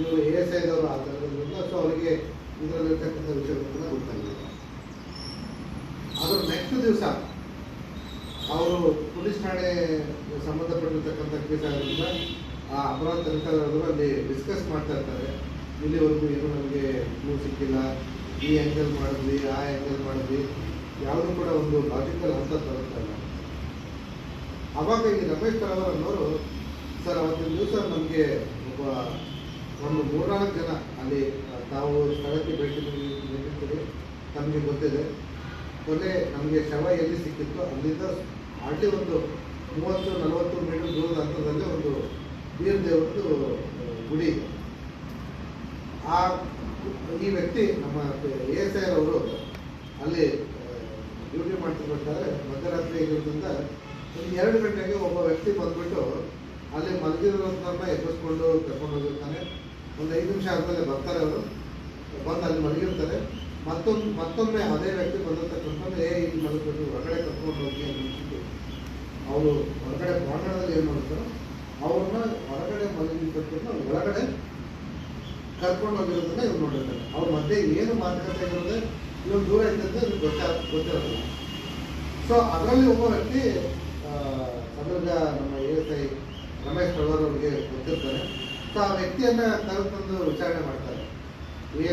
ಇವರು A S ಐದವರು ಆ ಥರದ್ರಿಂದ so ಅವರಿಗೆ ಇದರಲ್ಲಿರ್ತಕ್ಕಂಥ ವಿಷಯಗಳನ್ನ ಗೊತ್ತಾಗಿಲ್ಲ ಅದರ ನೆಕ್ಸ್ಟ್ ದಿವಸ ಅವರು ಪೊಲೀಸ್ ಠಾಣೆ ಸಂಬಂಧಪಟ್ಟಿರ್ತಕ್ಕಂಥ ಕೇಸ್ ಆಗೋದ್ರಿಂದ ಆ ಅಪರಾಧ ತನಿಖಾದಾರರು ಅಲ್ಲಿ ಡಿಸ್ಕಸ್ ಮಾಡ್ತಾ ಇರ್ತಾರೆ. ಇಲ್ಲಿವರೆಗೂ ಏನು ನಮಗೆ ಕ್ಲೂ ಸಿಕ್ಕಿಲ್ಲ. ಈ ಆ್ಯಂಗಲ್ ಮಾಡಿದ್ವಿ, ಆ ಆ್ಯಂಗಲ್ ಮಾಡಿದ್ವಿ. ಯಾವುದೂ ಕೂಡ ಒಂದು ಲಾಜಿಕಲ್ ಅಂತ ತರುತ್ತಲ್ಲ ಅವಾಗ ಈ ರಮೇಶ್ ತಳವರ್ ಅನ್ನೋರು ಸರ್, ಅವತ್ತಿನ ದಿವಸ ನಮಗೆ ಒಬ್ಬ ಒಂದು ಮೂರ್ನಾಲ್ಕು ಜನ ಅಲ್ಲಿ ತಾವು ಸ್ಥಳಕ್ಕೆ ಭೇಟಿ ನೀಡಿ- ನೀಡಿರ್ತೀರಿ. ತಮಗೆ ಗೊತ್ತಿದೆ. ಕೊನೆ ನಮಗೆ ಶವ ಎಲ್ಲಿ ಸಿಕ್ಕಿತ್ತು ಅಲ್ಲಿಂದ ಆಲ್ರೆಡಿ ಒಂದು ಮೂವತ್ತು, ನಲವತ್ತು ಮೀಟರ್ ದೂರದ ಹಂತದಲ್ಲಿ ಒಂದು ವೀರ ದೇವರದ್ದು ಗುಡಿ ಆ ಈ ವ್ಯಕ್ತಿ ನಮ್ಮ ಎ ಎಸ್ ಐ ಅವರು ಅಲ್ಲಿ ಡ್ಯೂಟಿ ಮಾಡ್ತಿರ್ಬೇಕಾದ್ರೆ ಮಧ್ಯರಾತ್ರಿ ಇರೋದ್ರಿಂದ ಒಂದು ಎರಡು ಗಂಟೆಗೆ ಒಬ್ಬ ವ್ಯಕ್ತಿ ಬಂದ್ಬಿಟ್ಟು ಅಲ್ಲಿ ಮಲಗಿರೋದನ್ನ ಎಬ್ಬಿಸ್ಕೊಂಡು ಕರ್ಕೊಂಡು ಹೋಗಿರ್ತಾನೆ. ಒಂದು ಐದು ನಿಮಿಷ ಆದಮೇಲೆ ಬರ್ತಾರೆ ಅವರು. ಬಂದು ಅಲ್ಲಿ ಮಲಗಿರ್ತಾರೆ. ಮತ್ತೊಂದು, ಮತ್ತೊಮ್ಮೆ ಅದೇ ವ್ಯಕ್ತಿ ಬಂದ ಏ ಇಲ್ಲಿ ಮಲಗಿಬಿಟ್ಟು ಹೊರಗಡೆ ಕರ್ಕೊಂಡು ಹೋಗಿ ಅಂತ ಅವರು ಹೊರಗಡೆ ಪ್ರಾಂಗಣದಲ್ಲಿ ಏನು ಮಾಡ್ತಾರೋ, ಅವ್ರನ್ನ ಹೊರಗಡೆ ಮಲಗಿ ಕರ್ಕೊಂಡು ಒಳಗಡೆ ಕರ್ಕೊಂಡು ಹೋಗಿರೋದನ್ನ ಇವ್ರು ನೋಡಿರ್ತಾರೆ. ಅವ್ರ ಮಧ್ಯೆ ಏನು ಮಾತುಕತೆ ಇರೋದೇ ಇವ್ರು ದೂರ ಇದ್ದಂತೆ ಇವ್ರಿಗೆ ಗೊತ್ತ, ಗೊತ್ತಿರೋದಿಲ್ಲ. ಸೊ ಅದರಲ್ಲಿ ಒಬ್ಬ ವ್ಯಕ್ತಿ ಸಮೀರ್ಗ ನಮ್ಮ ಎ ಎಸ್ ಐ ರಮೇಶ್ ಪ್ರವರ್ ಅವರಿಗೆ ಗೊತ್ತಿರ್ತಾರೆ ಸೊ ಆ ವ್ಯಕ್ತಿಯನ್ನ ತಂದು ವಿಚಾರಣೆ ಮಾಡ್ತಾರೆ.